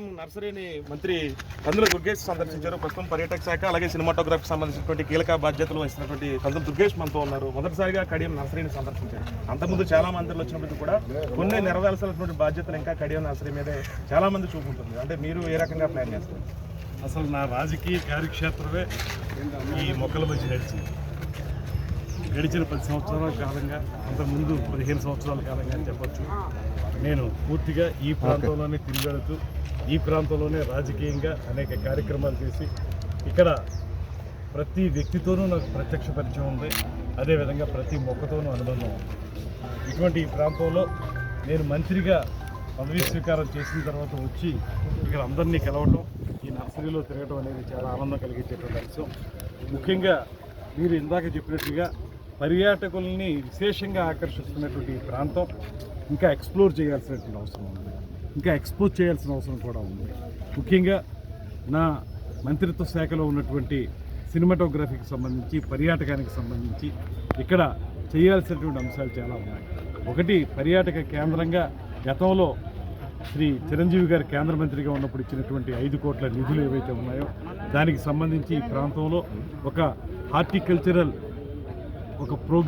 నర్సరీని మంత్రి కందుల దుర్గేష్ సందర్శించారు. ప్రస్తుతం పర్యాటక శాఖ అలాగే సినిమాటోగ్రఫీకి సంబంధించినటువంటి కీలక బాధ్యతలు వహిస్తున్నటువంటి కందుల దుర్గేష్ మనతో ఉన్నారు. మొదటిసారిగా కడియం నర్సరీని సందర్శించారు. అంతకుముందు చాలా మంత్రులు వచ్చినప్పటికీ కూడా కొన్ని నెరవేర్చాల్సినటువంటి బాధ్యతలు ఇంకా కడియం నర్సరీ మీదే చాలా మంది చూపుంటుంది. అంటే మీరు ఏ రకంగా ప్లాన్ చేస్తారు? అసలు నా రాజకీయ కార్యక్షేత్రమే ఈ మొక్కల మధ్య నడిచింది గడిచిన పది సంవత్సరాల కాలంగా అంతకుముందు పదిహేను సంవత్సరాల కాలంగా అని చెప్పొచ్చు. నేను పూర్తిగా ఈ ప్రాంతంలోనే తిరిగెడుతూ ఈ ప్రాంతంలోనే రాజకీయంగా అనేక కార్యక్రమాలు చేసి ఇక్కడ ప్రతి వ్యక్తితోనూ నాకు ప్రత్యక్ష పరిచయం ఉంది. అదేవిధంగా ప్రతి మొక్కతోనూ అనుబంధం ఉంది. ఇటువంటి ఈ ప్రాంతంలో నేను మంత్రిగా పదవీ స్వీకారం చేసిన తర్వాత వచ్చి ఇక్కడ అందరినీ కలవటం ఈ నర్సరీలో తిరగటం అనేది చాలా ఆనందం కలిగించేటువంటి అంశం. ముఖ్యంగా మీరు ఇందాక చెప్పినట్టుగా పర్యాటకుల్ని విశేషంగా ఆకర్షిస్తున్నటువంటి ఈ ప్రాంతం ఇంకా ఎక్స్ప్లోర్ చేయాల్సినటువంటి అవసరం ఉంది. ఇంకా ఎక్స్పోజ్ చేయాల్సిన అవసరం కూడా ఉంది. ముఖ్యంగా నా మంత్రిత్వ శాఖలో ఉన్నటువంటి సినిమాటోగ్రఫీకి సంబంధించి పర్యాటకానికి సంబంధించి ఇక్కడ చేయాల్సినటువంటి అంశాలు చాలా ఉన్నాయి. ఒకటి పర్యాటక కేంద్రంగా గతంలో శ్రీ చిరంజీవి గారు కేంద్ర మంత్రిగా ఉన్నప్పుడు ఇచ్చినటువంటి ఐదు కోట్ల నిధులు ఏవైతే ఉన్నాయో దానికి సంబంధించి ఈ ప్రాంతంలో ఒక హార్టికల్చరల్ ఒక ప్రోగ్రామ్